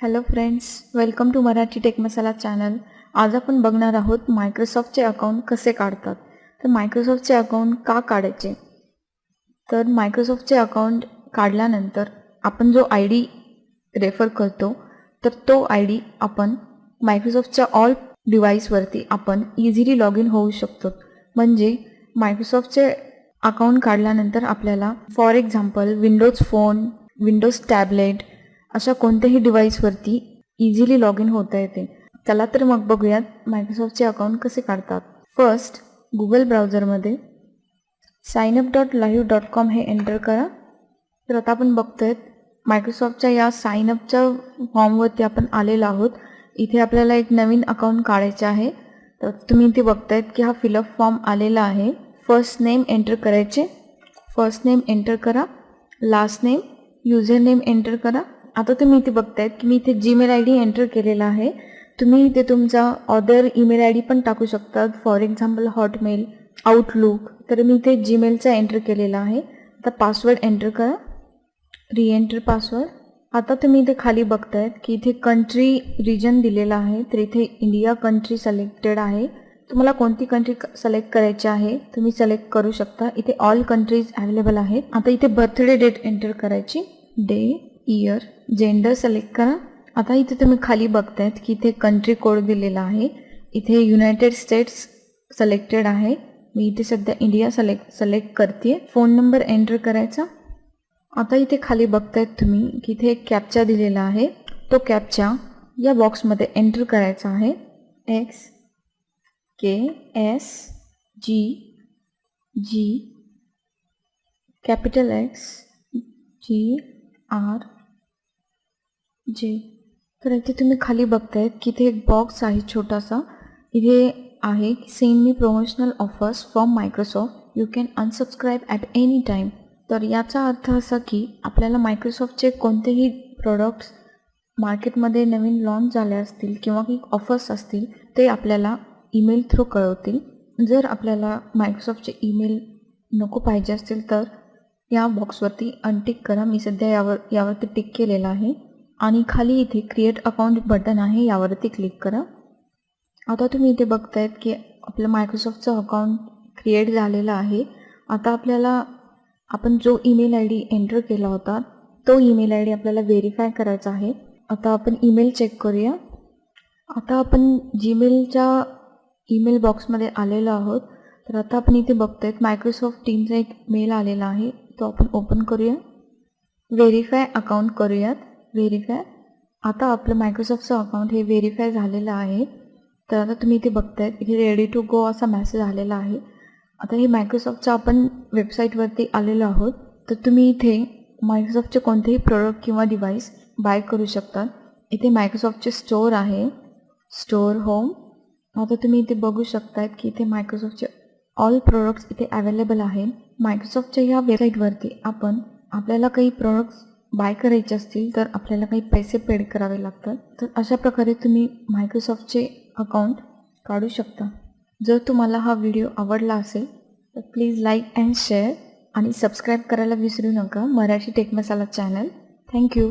Hello friends welcome to Marathi tech masala channel आज आपण बघणार आहोत मायक्रोसॉफ्टचे अकाउंट कसे काढतात. तर मायक्रोसॉफ्टचे अकाउंट का काढायचे? तर मायक्रोसॉफ्टचे अकाउंट काढल्यानंतर आपण जो आय डी रेफर करतो तर तो आय डी आपण मायक्रोसॉफ्टच्या ऑल डिव्हाइसवरती आपण इझिली लॉग इन होऊ शकतो. म्हणजे मायक्रोसॉफ्टचे अकाउंट काढल्यानंतर आपल्याला for example Windows phone Windows tablet अशा कोणत्याही डिव्हाइसवरती इझिली लॉग इन होता येते. चला तर मग बघूयात मायक्रोसॉफ्टचे अकाउंट कसे काढतात. First Google ब्राउझरमध्ये sign up dot live dot com हे एंटर करा. तर आता आपण बघतोय मायक्रोसॉफ्टच्या या साईनअपच्या फॉर्मवरती आपण आलेलो आहोत. इथे आपल्याला एक नवीन अकाउंट काढायचे आहे. तर तुम्ही इथे बघतायत की हा फिलअप फॉर्म आलेला आहे. फर्स्ट नेम एंटर करायचे. फर्स्ट नेम एंटर करा. Last name user name enter करा. आता तुम्ही इथे बघतायत की मी इथे जीमेल आय डी एंटर केलेला आहे. तुम्ही इथे तुमचा अदर ईमेल आय डी पण टाकू शकतात. फॉर एक्झाम्पल हॉटमेल आउटलुक तर मी इथे जीमेलचा एंटर केलेला आहे. आता पासवर्ड एंटर करा. री एंटर पासवर्ड आता तुम्ही इथे खाली बघतायत की इथे कंट्री रिजन दिलेला आहे तर इथे इंडिया कंट्री सिलेक्टेड आहे. तुम्हाला कोणती कंट्री सिलेक्ट करायची आहे तुम्ही सिलेक्ट करू शकता. इथे ऑल कंट्रीज अवेलेबल आहेत. आता इथे बर्थडे डेट एंटर करायची. डे इयर जेंडर सिलेक्ट करा. आता इथे तुम्ही खाली बघतायत की इथे कंट्री कोड दिलेला आहे. इथे युनायटेड स्टेट्स सिलेक्टेड आहे. मी इथे सध्या इंडिया सिलेक्ट सिलेक्ट करते फोन नंबर एंटर करायचा. आता इथे खाली बघतायत तुम्ही की इथे एक कॅपचा दिलेला आहे. तो कॅपचा या बॉक्समध्ये एंटर करायचा आहे. X K S G G capital X G R J तर इथे तुम्ही खाली बघतायत की इथे एक बॉक्स आहे छोटासा. इथे आहे send me promotional offers from Microsoft you can unsubscribe at any time तर याचा अर्थ असा की आपल्याला मायक्रोसॉफ्टचे कोणतेही प्रोडक्ट्स मार्केटमध्ये नवीन लॉन्च झाले असतील किंवा काही ऑफर्स असतील ते आपल्याला ईमेल थ्रू कळवतील. जर आपल्याला मायक्रोसॉफ्टचे ईमेल नको पाहिजे असतील तर या बॉक्सवरती अनटिक करा. मी सध्या यावर यावरती टिक केलेलं आहे. आणि खाली इथे क्रिएट अकाउंट बटन आहे यावरती क्लिक करा. आता तुम्ही इथे बघतायत की आपलं मायक्रोसॉफ्टचं अकाउंट क्रिएट झालेलं आहे. आता आपल्याला आपण जो ईमेल आय डी एंटर केला होता तो ईमेल आय डी आपल्याला व्हेरीफाय करायचा आहे. आता आपण ईमेल चेक करूया. आता आपण जीमेलच्या ईमेल बॉक्समध्ये आलेलो आहोत. तर आता आपण इथे बघतोय मायक्रोसॉफ्ट टीमचा एक मेल आलेला आहे. तो आपण ओपन करूया. व्हेरीफाय अकाउंट करूयात. व्हेरीफाय आता आपलं मायक्रोसॉफ्टचं अकाउंट हे व्हेरीफाय झालेलं आहे. तर आता तुम्ही इथे बघतायत इथे रेडी टू गो असा मेसेज आलेला आहे. आता हे मायक्रोसॉफ्टचं आपण वेबसाईटवरती आलेलो आहोत. तर तुम्ही इथे मायक्रोसॉफ्टचे कोणतेही प्रोडक्ट किंवा डिव्हाइस बाय करू शकता. इथे मायक्रोसॉफ्टचे स्टोअर आहे. स्टोअर होम आता तुम्ही इथे बघू शकतात की इथे मायक्रोसॉफ्टचे ऑल प्रोडक्ट्स इथे अवेलेबल आहेत मायक्रोसॉफ्टच्या ह्या वेबसाईटवरती आपण आपल्याला काही प्रोडक्ट्स बाय करायचे असतील तर आपल्याला काही पैसे पेड करावे लागतात. तर अशा प्रकारे तुम्ही मायक्रोसॉफ्टचे अकाउंट काढू शकता. जर तुम्हाला हा व्हिडिओ आवडला असेल तर प्लीज लाईक अँड शेअर आणि सबस्क्राईब करायला विसरू नका. Marathi tech masala channel thank you